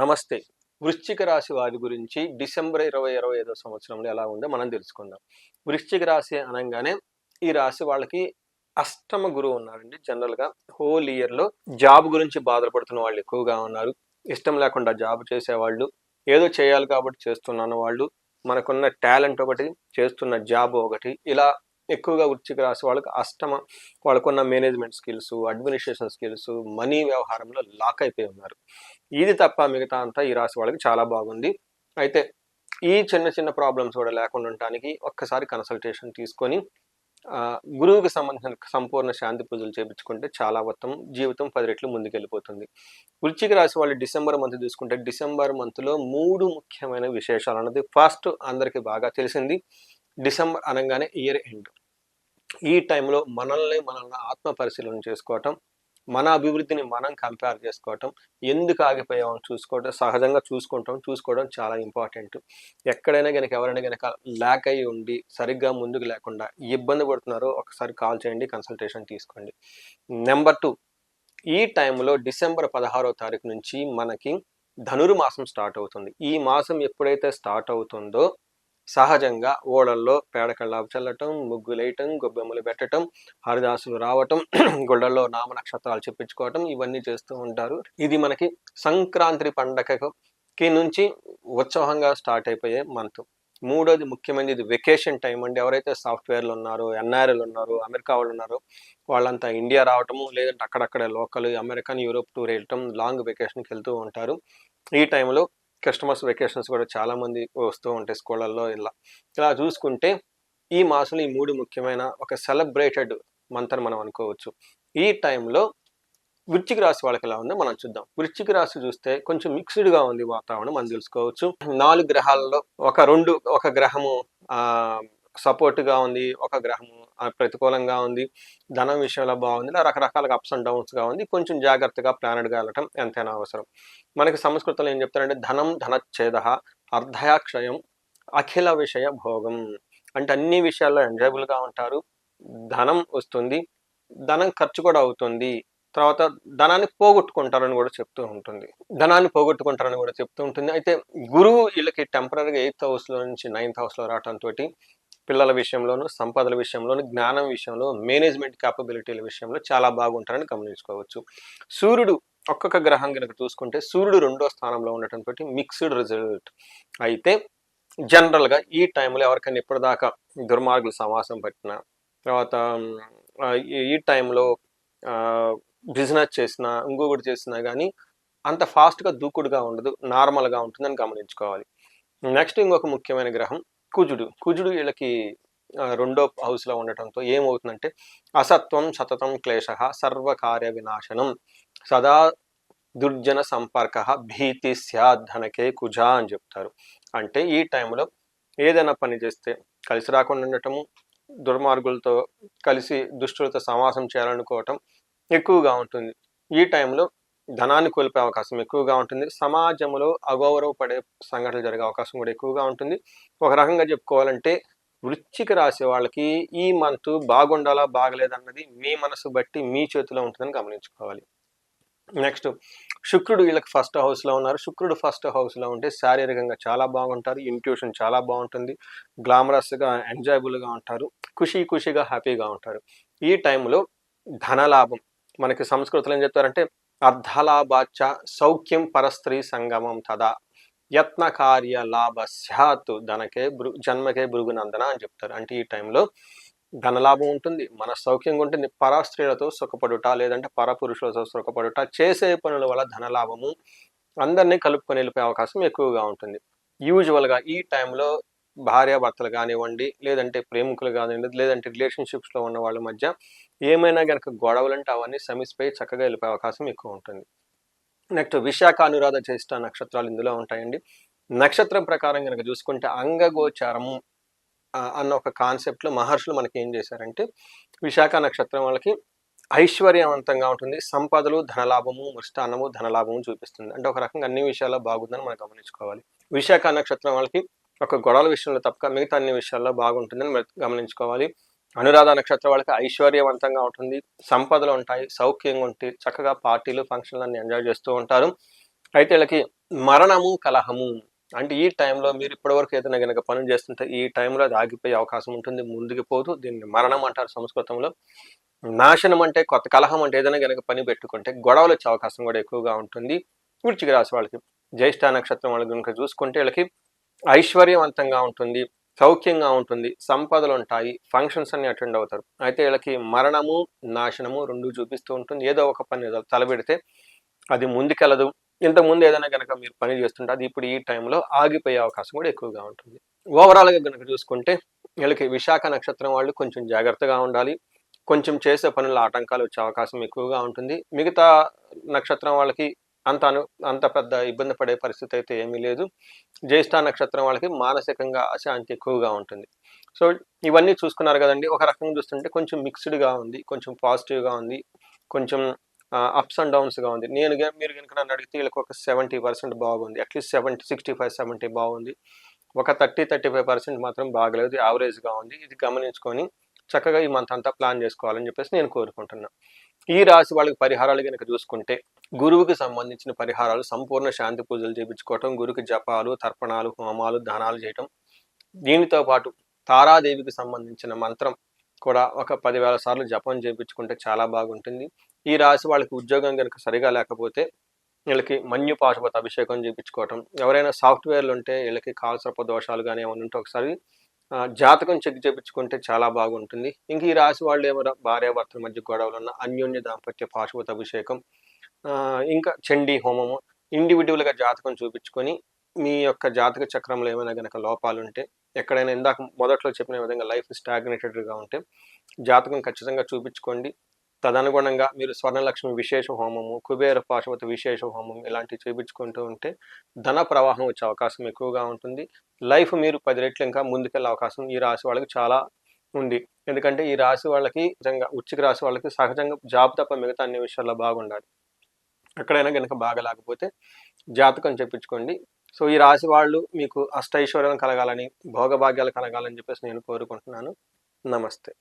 నమస్తే. వృశ్చిక రాశి వారి గురించి డిసెంబర్ ఇరవై ఇరవై ఐదో సంవత్సరంలో ఎలా ఉందో మనం తెలుసుకుందాం. వృశ్చిక రాశి అనగానే ఈ రాశి వాళ్ళకి అష్టమ గురువు ఉన్నారండి జనరల్గా హోల్ ఇయర్లో జాబ్ గురించి బాధపడుతున్న వాళ్ళు ఎక్కువగా ఉన్నారు. ఇష్టం లేకుండా జాబ్ చేసేవాళ్ళు ఏదో చేయాలి కాబట్టి చేస్తున్నాను వాళ్ళు మనకున్న టాలెంట్ ఒకటి చేస్తున్న జాబ్ ఒకటి ఇలా ఎక్కువగా వృశ్చిక రాశి వాళ్ళకి అష్టమ వాళ్ళకున్న management skills administration skills money వ్యవహారంలో లాక్ అయిపోయి ఉన్నారు. ఇది తప్ప మిగతా అంతా ఈ రాశి వాళ్ళకి చాలా బాగుంది. అయితే ఈ చిన్న చిన్న ప్రాబ్లమ్స్ కూడా లేకుండా ఉండటానికి ఒక్కసారి కన్సల్టేషన్ తీసుకొని గురువుకి సంబంధించిన సంపూర్ణ శాంతి పూజలు చేపించుకుంటే చాలా మొత్తం జీవితం పది రెట్లు ముందుకెళ్ళిపోతుంది. వృచ్చిక రాశి వాళ్ళు డిసెంబర్ మంత్ తీసుకుంటే డిసెంబర్ మంత్లో మూడు ముఖ్యమైన విశేషాలు అన్నది ఫస్ట్ అందరికీ బాగా తెలిసింది. డిసెంబర్ అనగానే ఇయర్ ఎండ్. ఈ టైంలో మనల్ని మనల్ని ఆత్మ పరిశీలన చేసుకోవటం మన అభివృద్ధిని మనం కంపేర్ చేసుకోవటం ఎందుకు ఆగిపోయామని చూసుకోవటం సహజంగా చూసుకుంటాం చూసుకోవడం చాలా ఇంపార్టెంట్. ఎక్కడైనా కనుక ఎవరైనా కనుక ల్యాక్ అయి ఉండి సరిగ్గా ముందుకు లేకుండా ఇబ్బంది పడుతున్నారో ఒకసారి కాల్ చేయండి కన్సల్టేషన్ తీసుకోండి. నెంబర్ టూ ఈ టైంలో డిసెంబర్ పదహారో తారీఖు నుంచి మనకి ధనుర్మాసం స్టార్ట్ అవుతుంది. ఈ మాసం ఎప్పుడైతే స్టార్ట్ అవుతుందో సహజంగా ఓడల్లో పేడకళ్ళాపు చల్లటం ముగ్గులేయటం గొబ్బెమ్మలు పెట్టటం హరిదాసులు రావటం గుళ్ళల్లో నామ నక్షత్రాలు చెప్పించుకోవటం ఇవన్నీ చేస్తూ ఉంటారు. ఇది మనకి సంక్రాంతి పండగకి నుంచి ఉత్సవంగా స్టార్ట్ అయిపోయే మంత్. మూడోది ముఖ్యమైనది ఇది వెకేషన్ టైం అండి. ఎవరైతే సాఫ్ట్వేర్లు ఉన్నారో ఎన్ఆర్ఎల్ ఉన్నారో అమెరికా వాళ్ళు ఉన్నారో వాళ్ళంతా ఇండియా రావటము లేదంటే అక్కడక్కడే లోకల్ అమెరికన్ యూరోప్ టూర్ వెళ్ళటం లాంగ్ వెకేషన్కి వెళ్తూ ఉంటారు. ఈ టైంలో కస్టమర్స్ వెకేషన్స్ కూడా చాలామంది వస్తూ ఉంటాయి స్కూళ్ళల్లో ఇలా. ఇలా చూసుకుంటే ఈ మాసంలో ఈ మూడు ముఖ్యమైన ఒక సెలబ్రేటెడ్ మంత్ అని మనం అనుకోవచ్చు. ఈ టైంలో వృచ్చిక రాశి వాళ్ళకి ఎలా ఉందో మనం చూద్దాం. వృచ్చిక రాశి చూస్తే కొంచెం మిక్స్డ్గా ఉంది వాతావరణం మనం తెలుసుకోవచ్చు. నాలుగు గ్రహాలలో ఒక రెండు ఒక గ్రహము సపోర్ట్గా ఉంది ఒక గ్రహము ప్రతికూలంగా ఉంది. ధనం విషయంలో బాగుంది. ఇలా రకరకాలుగా అప్స్ అండ్ డౌన్స్గా ఉంది. కొంచెం జాగ్రత్తగా ప్లానెడ్గా వెళ్ళటం ఎంతైనా అవసరం. మనకి సంస్కృతంలో ఏం చెప్తారంటే ధనం ధనచ్ఛేద అర్ధయాక్షయం అఖిల విషయ భోగం. అంటే అన్ని విషయాల్లో ఎంజాయబుల్గా ఉంటారు. ధనం వస్తుంది. ధనం ఖర్చు కూడా అవుతుంది. తర్వాత ధనాన్ని పోగొట్టుకుంటారని కూడా చెప్తూ ఉంటుంది. ధనాన్ని పోగొట్టుకుంటారని కూడా చెప్తూ ఉంటుంది. అయితే గురువు వీళ్ళకి టెంపరీగా ఎయిత్ హౌస్లో నుంచి నైన్త్ హౌస్లో రావడంతో పిల్లల విషయంలోను సంపదల విషయంలోను జ్ఞానం విషయంలో మేనేజ్మెంట్ క్యాపబిలిటీల విషయంలో చాలా బాగుంటారని గమనించుకోవచ్చు. సూర్యుడు ఒక్కొక్క గ్రహం కనుక చూసుకుంటే సూర్యుడు రెండో స్థానంలో ఉండటం తోటి మిక్స్డ్ రిజల్ట్ అయితే జనరల్గా ఈ టైంలో ఎవరికైనా ఇప్పటిదాకా దుర్మార్గులు సమాసం పట్టిన తర్వాత ఈ- టైంలో బిజినెస్ చేసినా ఇంకొకటి చేసినా కానీ అంత ఫాస్ట్గా దూకుడుగా ఉండదు నార్మల్గా ఉంటుందని గమనించుకోవాలి. నెక్స్ట్ ఇంకొక ముఖ్యమైన గ్రహం కుజుడు. కుజుడు వీళ్ళకి రెండో హౌస్లో ఉండటంతో ఏమవుతుందంటే అసత్వం సతతం క్లేశ సర్వకార్య వినాశనం సదా దుర్జన సంపర్క భీతి స్యాద్ ధనకే కుజ అని చెప్తారు. అంటే ఈ టైంలో ఏదైనా పని చేస్తే కలిసి రాకుండా ఉండటము దుర్మార్గులతో కలిసి దుష్టులతో సమాసం చేయాలనుకోవటం ఎక్కువగా ఉంటుంది. ఈ టైంలో ధనాన్ని కోల్పోయే అవకాశం ఎక్కువగా ఉంటుంది. సమాజంలో అగౌరవపడే సంఘటనలు జరిగే అవకాశం కూడా ఎక్కువగా ఉంటుంది. ఒక రకంగా చెప్పుకోవాలంటే వృచ్చిక రాసే వాళ్ళకి ఈ మంత్ బాగుండాలా బాగలేదన్నది మీ మనసు బట్టి మీ చేతిలో ఉంటుందని గమనించుకోవాలి. నెక్స్ట్ శుక్రుడు వీళ్ళకి ఫస్ట్ హౌస్లో ఉన్నారు. శుక్రుడు ఫస్ట్ హౌస్లో ఉంటే శారీరకంగా చాలా బాగుంటారు. ఇంట్యూషన్ చాలా బాగుంటుంది. గ్లామరస్గా ఎంజాయబుల్గా ఉంటారు. ఖుషీ ఖుషీగా హ్యాపీగా ఉంటారు. ఈ టైంలో ధనలాభం. మనకి సంస్కృతిలో ఏం చెప్తారంటే అర్ధలాభాచ సౌఖ్యం పరస్త్రీ సంగమం తదా. యత్న కార్య లాభ స్యాత్ ధనకే భృ జన్మకే భృగునందన అని చెప్తారు. అంటే ఈ టైంలో ధనలాభం ఉంటుంది మన సౌఖ్యంగా ఉంటుంది పర స్త్రీలతో సుఖపడుట లేదంటే పరపురుషులతో సుఖపడుట చేసే పనుల వల్ల ధనలాభము అందరినీ కలుపుకొని వెళ్ళిపోయే అవకాశం ఎక్కువగా ఉంటుంది. యూజువల్గా ఈ టైంలో భార్యాభర్తలు కానివ్వండి లేదంటే ప్రేమికులు కానివ్వండి లేదంటే రిలేషన్షిప్స్లో ఉన్న వాళ్ళ మధ్య ఏమైనా కనుక గొడవలు అంటే అవన్నీ సమిసిపోయి చక్కగా వెళ్ళిపోయే అవకాశం ఎక్కువ ఉంటుంది. నెక్స్ట్ విశాఖ అనురాధ చేష్ట నక్షత్రాలు ఇందులో ఉంటాయండి. నక్షత్రం ప్రకారం కనుక చూసుకుంటే అంగగోచారము అన్న ఒక కాన్సెప్ట్లో మహర్షులు మనకి ఏం చేశారంటే విశాఖ నక్షత్రం వాళ్ళకి ఐశ్వర్యవంతంగా ఉంటుంది. సంపదలు ధనలాభము మృష్టాన్నము ధనలాభము చూపిస్తుంది. అంటే ఒక రకంగా అన్ని విషయాల్లో బాగుందని మనం గమనించుకోవాలి. విశాఖ నక్షత్రం వాళ్ళకి ఒక గొడవల విషయంలో తప్పక మిగతా అన్ని విషయాల్లో బాగుంటుందని గమనించుకోవాలి. అనురాధ నక్షత్రం వాళ్ళకి ఐశ్వర్యవంతంగా ఉంటుంది. సంపదలు ఉంటాయి సౌఖ్యంగా ఉంటాయి చక్కగా పార్టీలు ఫంక్షన్లు అన్ని ఎంజాయ్ చేస్తూ ఉంటారు. అయితే వీళ్ళకి మరణము కలహము అంటే ఈ టైంలో మీరు ఇప్పటివరకు ఏదైనా కనుక పనులు చేస్తుంటే ఈ టైంలో అది ఆగిపోయే అవకాశం ఉంటుంది ముందుకు పోదు. దీన్ని మరణం అంటారు సంస్కృతంలో. నాశనం అంటే కొత్త కలహం అంటే ఏదైనా కనుక పని పెట్టుకుంటే గొడవలు వచ్చే అవకాశం కూడా ఎక్కువగా ఉంటుంది. వృచ్చిక రాశి వాళ్ళకి జ్యేష్ఠ నక్షత్రం వాళ్ళకి కనుక చూసుకుంటే వీళ్ళకి ఐశ్వర్యవంతంగా ఉంటుంది సౌఖ్యంగా ఉంటుంది సంపదలు ఉంటాయి ఫంక్షన్స్ అన్ని అటెండ్ అవుతారు. అయితే వీళ్ళకి మరణము నాశనము రెండు చూపిస్తూ ఉంటుంది. ఏదో ఒక పని తలబెడితే అది ముందుకెళ్ళదు ఇంతకుముందు ఏదైనా కనుక మీరు పని చేస్తుంటే అది ఇప్పుడు ఈ టైంలో ఆగిపోయే అవకాశం కూడా ఎక్కువగా ఉంటుంది. ఓవరాల్గా కనుక చూసుకుంటే వీళ్ళకి విశాఖ నక్షత్రం వాళ్ళు కొంచెం జాగ్రత్తగా ఉండాలి. కొంచెం చేసే పనుల ఆటంకాలు వచ్చే అవకాశం ఎక్కువగా ఉంటుంది. మిగతా నక్షత్రం వాళ్ళకి అంత అను అంత పెద్ద ఇబ్బంది పడే పరిస్థితి అయితే ఏమీ లేదు. జ్యేష్ఠ నక్షత్రం వాళ్ళకి మానసికంగా అశాంతి ఎక్కువగా ఉంటుంది. సో ఇవన్నీ చూసుకున్నారు కదండి. ఒక రకంగా చూస్తుంటే కొంచెం మిక్స్డ్గా ఉంది కొంచెం పాజిటివ్గా ఉంది కొంచెం అప్స్ అండ్ డౌన్స్గా ఉంది. నేను మీరు కనుక నన్ను అడిగితే వీళ్ళకి ఒక సెవెంటీ పర్సెంట్ బాగుంది. At least seventy sixty five seventy బాగుంది. ఒక థర్టీ థర్టీ ఫైవ్ పర్సెంట్ మాత్రం బాగలేదు. యావరేజ్గా ఉంది. ఇది గమనించుకొని చక్కగా ఈ మంత్ అంతా ప్లాన్ చేసుకోవాలని చెప్పేసి నేను కోరుకుంటున్నా. ఈ రాశి వాళ్ళకి పరిహారాలు కనుక చూసుకుంటే గురువుకి సంబంధించిన పరిహారాలు సంపూర్ణ శాంతి పూజలు చేయించుకోవటం గురువుకి జపాలు తర్పణాలు హోమాలు దానాలు చేయటం. దీనితో పాటు తారాదేవికి సంబంధించిన మంత్రం కూడా ఒక పదివేల సార్లు జపం చేయించుకుంటే చాలా బాగుంటుంది. ఈ రాశి వాళ్ళకి ఉద్యోగం కనుక సరిగా లేకపోతే వీళ్ళకి మన్యు పాశుపత అభిషేకం చేయించుకోవటం ఎవరైనా సాఫ్ట్వేర్లు ఉంటే వీళ్ళకి కాల్సర్ప దోషాలు కానీ ఏమైనా ఉంటే ఒకసారి జాతకం చెక్ చేపించుకుంటే చాలా బాగుంటుంది. ఇంక ఈ రాశి వాళ్ళు ఏమైనా భార్యాభర్తల మధ్య గొడవలు ఉన్న అన్యోన్య దాంపత్య పాశుపత అభిషేకం ఇంకా చండీ హోమము ఇండివిజువల్గా జాతకం చూపించుకొని మీ యొక్క జాతక చక్రంలో ఏమైనా కనుక లోపాలు ఉంటే ఎక్కడైనా ఇందాక మొదట్లో చెప్పిన విధంగా లైఫ్ స్టాగ్నేటెడ్గా ఉంటే జాతకం ఖచ్చితంగా చూపించుకోండి. తదనుగుణంగా మీరు స్వర్ణలక్ష్మి విశేష హోమము కుబేర పాశుపత విశేష హోమం ఇలాంటివి చేయించుకుంటూ ఉంటే ధన ప్రవాహం వచ్చే అవకాశం ఎక్కువగా ఉంటుంది. లైఫ్ మీరు పది రెట్లు ఇంకా ముందుకెళ్ళే అవకాశం ఈ రాశి వాళ్ళకి చాలా ఉంది. ఎందుకంటే ఈ రాశి వాళ్ళకి నిజంగా ఉచ్చిక రాశి వాళ్ళకి సహజంగా జాబ్ తప్ప మిగతా అన్ని విషయాల్లో బాగుండాలి. ఎక్కడైనా కనుక బాగలేకపోతే జాతకం చెప్పించుకోండి. సో ఈ రాశి వాళ్ళు మీకు అష్టైశ్వర్యం కలగాలని భోగభాగ్యాలు కలగాలని చెప్పేసి నేను కోరుకుంటున్నాను. నమస్తే.